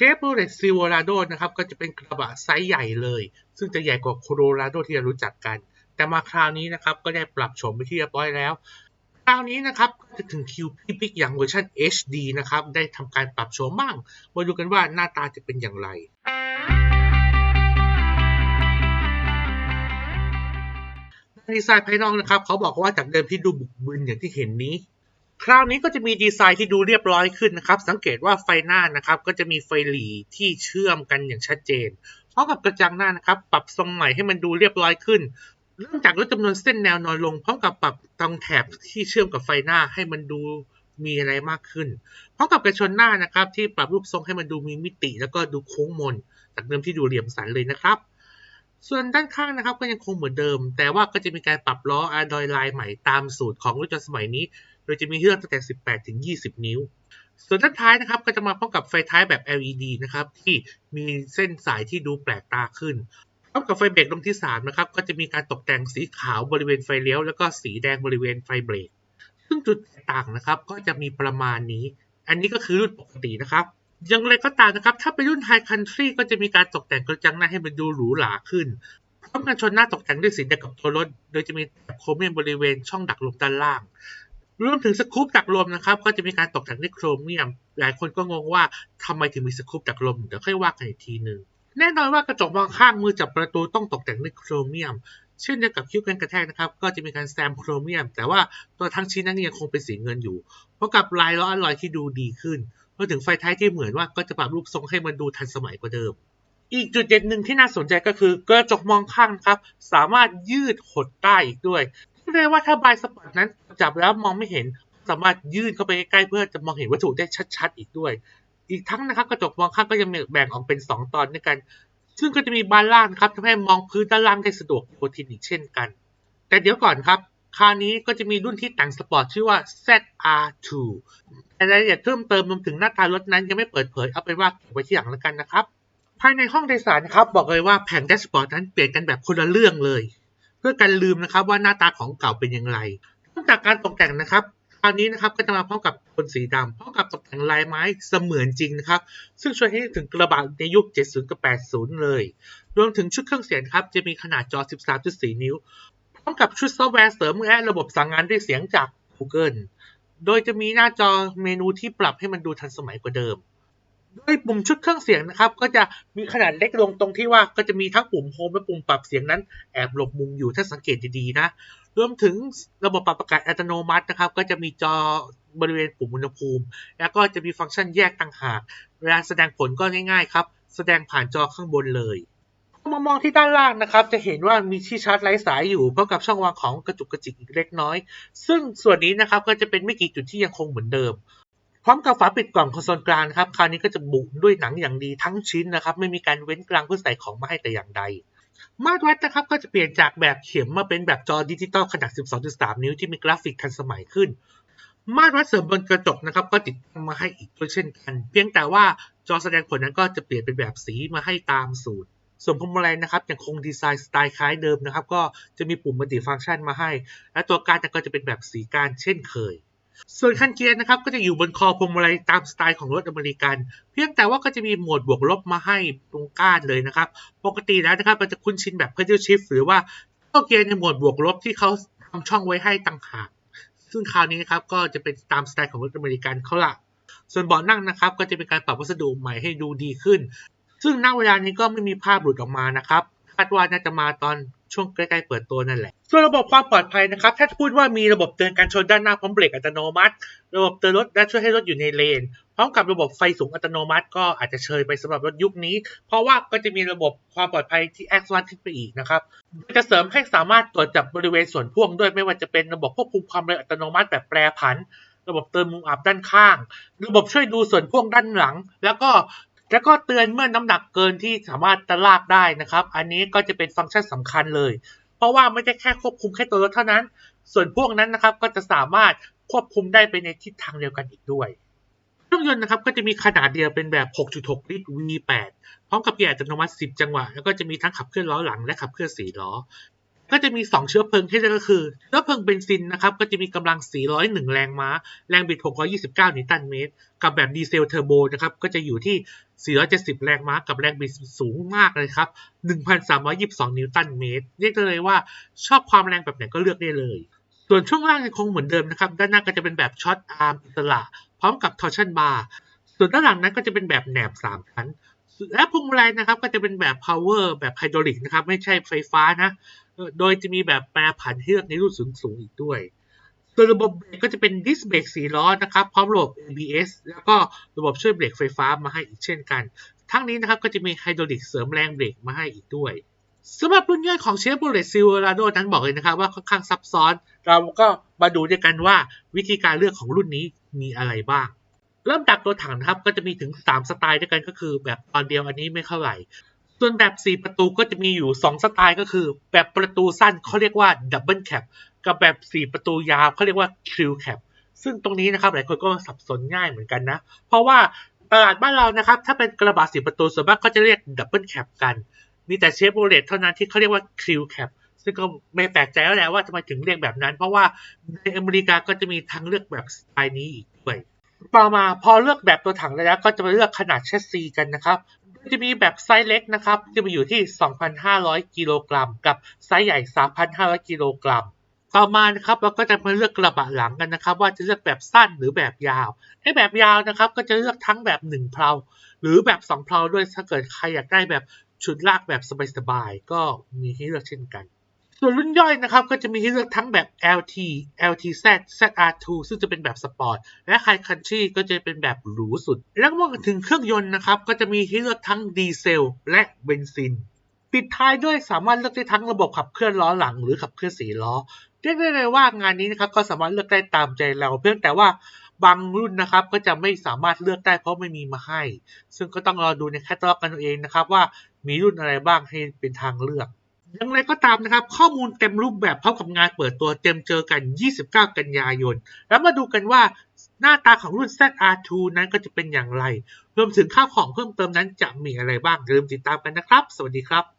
Chevrolet Silverado นะครับก็จะเป็นกระบะไซส์ใหญ่เลย ซึ่งจะใหญ่กว่า Colorado ที่เรารู้จักกัน แต่มาคราวนี้นะครับก็ได้ปรับโฉมไปที่เรียบร้อยแล้ว คราวนี้นะครับก็จะถึงคิวพี่บิ๊กอย่างเวอร์ชัน HD นะครับได้ทำการปรับโฉมบ้างมาดูกันว่าหน้าตาจะเป็นอย่างไรดีไซน์ภายนอกนะครับ เขาบอกว่าจากเดิมที่ดูบุกบึนอย่างที่เห็นนี้ คราวนี้ก็จะมีดีไซน์ที่ดูเรียบร้อยขึ้นนะครับ สังเกตว่าไฟหน้านะครับก็จะมีไฟหลีที่เชื่อมกันอย่างชัดเจนพร้อมกับกระจังหน้านะครับปรับทรงใหม่ให้มันดูเรียบร้อยขึ้นเริ่มจากลดจำนวนเส้นแนวน้อยลงพร้อมกับปรับตรงแถบที่เชื่อมกับไฟหน้าให้มันดูมีอะไรมากขึ้นพร้อมกับกระชนหน้านะครับ ที่ปรับรูปทรงให้มันดูมีมิติ แล้วก็ดูโค้งมน จากเดิมที่ดูเหลี่ยมสันเลยนะครับ ส่วนด้านข้างนะครับก็ยังคงเหมือนเดิม แต่ว่าก็จะมีการปรับล้ออะดอยไลน์ใหม่ตามสูตรของรถยนต์สมัยนี้ ดยจะมีให้เลือกตั้งแต่ 18 ถึง 20 นิ้ว ส่วนด้านท้ายนะครับก็จะมาพร้อมกับไฟท้ายแบบ LED นะครับที่มีเส้นสายที่ดูแปลกตาขึ้นพร้อมกับไฟเบรกดวงที่3นะครับก็จะมีการตกแต่งสีขาวบริเวณไฟเลี้ยว แล้วก็สีแดงบริเวณไฟเบรก ซึ่งจุดแตกต่างนะครับก็จะมีประมาณนี้ อันนี้ก็คือรุ่นปกตินะครับอย่างไรก็ตามนะครับ ถ้าเป็นรุ่น High Country ก็จะมีการตกแต่งกระจังหน้าให้มันดูหรูหราขึ้นพร้อมกันชนหน้าตกแต่งด้วยสีแดงกับตัวรถ โดยจะมีแถบโครเมียมบริเวณช่องดักลมด้านล่าง รวมถึงสกู๊ปดักลมนะครับ ก็จะมีการตกแต่งด้วยโครเมียม หลายคนก็งงว่าทำไมถึงมีสกู๊ปดักลมเดี๋ยวค่อยว่ากันอีกทีหนึ่งแน่นอนว่ากระจกมองข้างมือจับประตูต้องตกแต่งด้วยโครเมียม เช่นเดียวกับคิ้วกันกระแทกนะครับ ก็จะมีการแซมโครเมียม แต่ว่าตัวทั้งชิ้นนั้นยังคงเป็นสีเงินอยู่ เพราะกับลายล้ออลลอยที่ดูดีขึ้นรวมถึงไฟท้ายที่เหมือนว่าก็จะปรับรูปทรงให้มันดูทันสมัยกว่าเดิม อีกจุดเด่นหนึ่งที่น่าสนใจก็คือกระจกมองข้างครับ สามารถยืดหดได้อีกด้วย เรียว่าถ้าบายสปอร์ตนั้นจับแล้วมองไม่เห็นสามารถยื่นเข้าไปใกล้เพื่อจะมองเห็นวัตถุได้ชัด ๆ อีกด้วย อีกทั้งนะครับกระจกมองข้างก็ยังแบ่งออกเป็น 2 ตอนด้วยกัน ซึ่งก็จะมีบานล่างนะครับทำให้มองพื้นด้านล่างได้สะดวกโปรทีนอีกเช่นกัน แต่เดี๋ยวก่อนครับคราวนี้ก็จะมีรุ่นที่แต่งสปอร์ตชื่อว่า ZR2 แต่รายละเอียดเพิ่มเติมรวมถึงหน้าตารถนั้นยังไม่เปิดเผยเอาเป็นว่าเก็บไว้ที่หลังแล้วกันนะครับ ภายในห้องโดยสารครับบอกเลยว่าแผงแดชบอร์ดนั้นเปลี่ยนกันแบบคนละเรื่องเลย เพื่อกันลืมนะครับว่าหน้าตาของเก่าเป็นอย่างไรนอกจากการตกแต่งนะครับคราวนี้นะครับก็จะมาพร้อมกับโทนสีดำพร้อมกับตกแต่งลายไม้เสมือนจริงนะครับ ซึ่งช่วยให้ถึงกระบะในยุค 70 กับ 80 เลย รวมถึงชุดเครื่องเสียงครับ จะมีขนาดจอ 13.4 นิ้ว พร้อมกับชุดซอฟต์แวร์เสริมและระบบสั่งงานด้วยเสียงจาก Google โดยจะมีหน้าจอเมนูที่ปรับให้มันดูทันสมัยกว่าเดิม โดยปุ่มชุดเครื่องเสียงนะครับ ก็จะมีขนาดเล็กลงตรงที่ว่าก็จะมีทั้งปุ่มโฮมและปุ่มปรับเสียงนั้นแอบหลบมุมอยู่ถ้าสังเกตดีๆนะรวมถึงระบบปรับอากาศอัตโนมัตินะครับ ก็จะมีจอบริเวณปุ่มอุณหภูมิ แล้วก็จะมีฟังก์ชันแยกต่างหากเวลาแสดงผลก็ง่ายๆครับ แสดงผ่านจอข้างบนเลยพอมามองที่ด้านล่างนะครับ จะเห็นว่ามีที่ชาร์จไร้สายอยู่พร้อมกับช่องวางของกระจุกกระจิกอีกเล็กน้อย ซึ่งส่วนนี้นะครับก็จะเป็นไม่กี่จุดที่ยังคงเหมือนเดิม ร้อมกับฝาปิดกล่องคอนโซลกลางครับคราวนี้ก็จะบุด้วยหนังอย่างดีทั้งชิ้นนะครับ ไม่มีการเว้นกลางเพื่อใส่ของมาให้แต่อย่างใด มาตรวัดนะครับก็จะเปลี่ยนจากแบบเข็มมาเป็นแบบจอดิจิตอลขนาด 12.3 นิ้วที่มีกราฟิกทันสมัยขึ้น มาตรวัดเสริมบนกระจกนะครับ ก็ติดมาให้อีกด้วยเช่นกัน เพียงแต่ว่าจอแสดงผลนั้นก็จะเปลี่ยนเป็นแบบสีมาให้ตามสูตรส่วนพวงมาลัยนะครับยังคงดีไซน์สไตล์คล้ายเดิมนะครับ ก็จะมีปุ่มมัลติฟังก์ชันมาให้ และตัวการก็จะเป็นแบบสีการเช่นเคย ส่วนคันเกียร์นะครับก็จะอยู่บนคอพวงมาลัยตามสไตล์ของรถอเมริกัน เพียงแต่ว่าก็จะมีโหมดบวกลบมาให้ตรงก้านเลยนะครับ ปกติแล้วนะครับมันจะคุ้นชินแบบ pedal shift หรือว่าเข้าเกียร์ในโหมดบวกลบที่เขาทำช่องไว้ให้ต่างหากซึ่งคราวนี้นะครับก็จะเป็นตามสไตล์ของรถอเมริกันเขาละส่วนเบาะนั่งนะครับ ก็จะเป็นการปรับวัสดุใหม่ให้ดูดีขึ้น ซึ่งณเวลานี้ก็ไม่มีภาพหลุดออกมานะครับคาดว่าน่าจะมาตอน ช่วงใกล้ๆเปิดตัวนั่นแหละ ส่วนระบบความปลอดภัยนะครับ ถ้าจะพูดว่ามีระบบเตือนการชนด้านหน้าพร้อมเบรกอัตโนมัติ ระบบเตือนรถและช่วยให้รถอยู่ในเลน พร้อมกับระบบไฟสูงอัตโนมัติ ก็อาจจะเชยไปสำหรับรถยุคนี้ เพราะว่าก็จะมีระบบความปลอดภัยที่แอดวานซ์ขึ้นไปอีกนะครับ จะเสริมให้สามารถตรวจจับบริเวณส่วนพ่วงด้วยไม่ว่าจะเป็นระบบควบคุมความเร็วอัตโนมัติแบบแปรผัน ระบบเตือนมุมอับด้านข้าง ระบบช่วยดูส่วนพ่วงด้านหลัง แล้วก็ แล้วก็เตือนเมื่อน้ำหนักเกินที่สามารถจะลากได้นะครับ อันนี้ก็จะเป็นฟังก์ชันสำคัญเลย เพราะว่าไม่ได้แค่ควบคุมแค่ตัวรถเท่านั้น ส่วนพวกนั้นนะครับก็จะสามารถควบคุมได้ไปในทิศทางเดียวกันอีกด้วยเครื่องยนต์นะครับก็จะมีขนาดเดียวเป็นแบบ 6.6 ลิตร V8 พร้อมกับเกียร์อัตโนมัติ 10 จังหวะ แล้วก็จะมีทั้งขับเคลื่อนล้อหลังและขับเคลื่อน4ล้อ ก็จะมี 2 เชื้อเพลิงที่เรียกก็คือ เชื้อเพลิงเบนซินนะครับก็จะมีกำลัง 401 แรงม้า แรงบิด 629 นิวตันเมตร กับแบบดีเซลเทอร์โบนะครับก็จะอยู่ที่ 470 แรงม้ากับแรงบิดสูงมากเลยครับ 1,322 นิวตันเมตร เรียกได้เลยว่าชอบความแรงแบบไหนก็เลือกได้เลย ส่วนช่วงล่างยังคงเหมือนเดิมนะครับด้านหน้าก็จะเป็นแบบช็อตอาร์มอิสระพร้อมกับทอร์ชันบาร์ส่วนด้านหลังนั้นก็จะเป็นแบบแหนบ3ชั้นและพวงมาลัยนะครับก็จะเป็นแบบ power แบบไฮดรอลิกนะครับไม่ใช่ไฟฟ้านะ โดยจะมีแบบแปรผันให้เลือกในรุ่นสูงๆอีกด้วยส่วนระบบเบรกก็จะเป็นดิสเบรก4ล้อนะครับ พร้อมระบบ ABS แล้วก็ระบบช่วยเบรกไฟฟ้ามาให้อีกเช่นกัน ทั้งนี้นะครับก็จะมีไฮดรอลิกเสริมแรงเบรกมาให้อีกด้วยสำหรับรุ่นย่อยของ Chevrolet Silverado นั้นบอกเลยนะครับว่าค่อนข้างซับซ้อน เราก็มาดูด้วยกันว่าวิธีการเลือกของรุ่นนี้มีอะไรบ้าง เริ่มจากตัวถังนะครับก็จะมีถึง 3 สไตล์ด้วยกันก็คือแบบตอนเดียวอันนี้ไม่เท่าไหร่ ส่วนแบบ 4 ประตูก็จะมีอยู่ 2 สไตล์ก็คือ แบบประตูสั้นเขาเรียกว่า Double Cap กับแบบ 4 ประตูยาวเขาเรียกว่า Triple Cap ซึ่งตรงนี้นะครับหลายคนก็สับสนง่ายเหมือนกันนะ เพราะว่าตลาดบ้านเรานะครับ ถ้าเป็นกระบะ4ประตูส่วนมากก็จะเรียก Double Cap กัน มีแต่เชฟโรเลตเท่านั้นที่เขาเรียกว่า Triple Cap ซึ่งก็ไม่แปลกใจแล้วแหละว่าทำไมถึงเรียกแบบนั้น เพราะว่าในอเมริกาก็จะมีทางเลือกแบบสไตล์นี้อีกด้วยต่อมาพอเลือกแบบตัวถังแล้วก็จะมาเลือกขนาดแชสซีกันนะครับ จะมีแบบไซส์เล็กนะครับ จะมาอยู่ที่ 2,500 กิโลกรัม กับไซส์ใหญ่ 3,500 กิโลกรัม ต่อมานะครับเราก็จะมาเลือกกระบะหลังกันนะครับ ว่าจะเลือกแบบสั้นหรือแบบยาวไอ้แบบยาวนะครับก็จะเลือกทั้งแบบ1เพลาหรือแบบ2เพลาด้วยถ้าเกิดใครอยากได้แบบชุดลากแบบสบายๆก็มีให้เลือกเช่นกัน ส่วนรุ่นย่อยนะครับก็จะมีให้เลือกทั้งแบบ LT LTZ ZR2 ซึ่งจะเป็นแบบสปอร์ต และ High Country ก็จะเป็นแบบหรูสุด แล้วเมื่อถึงเครื่องยนต์นะครับก็จะมีให้เลือกทั้งดีเซลและเบนซิน ปิดท้ายด้วยสามารถเลือกได้ทั้งระบบขับเคลื่อนล้อหลังหรือขับเคลื่อนสี่ล้อเรียกได้เลยว่างานนี้นะครับก็สามารถเลือกได้ตามใจเราเพียงแต่ว่าบางรุ่นนะครับก็จะไม่สามารถเลือกได้เพราะไม่มีมาให้ ซึ่งก็ต้องรอดูในแคตตาล็อกกันเองนะครับว่ามีรุ่นอะไรบ้างให้เป็นทางเลือก อย่างไรก็ตามนะครับ ข้อมูลเต็มรูปแบบพร้อมกับงานเปิดตัวเต็มเจอกัน 29 กันยายน แล้วมาดูกันว่าหน้าตาของรุ่น ZR2 นั้นก็จะเป็นอย่างไร รวมถึงข้าวของเพิ่มเติมนั้นจะมีอะไรบ้างอย่าลืมติดตามกันนะครับ สวัสดีครับ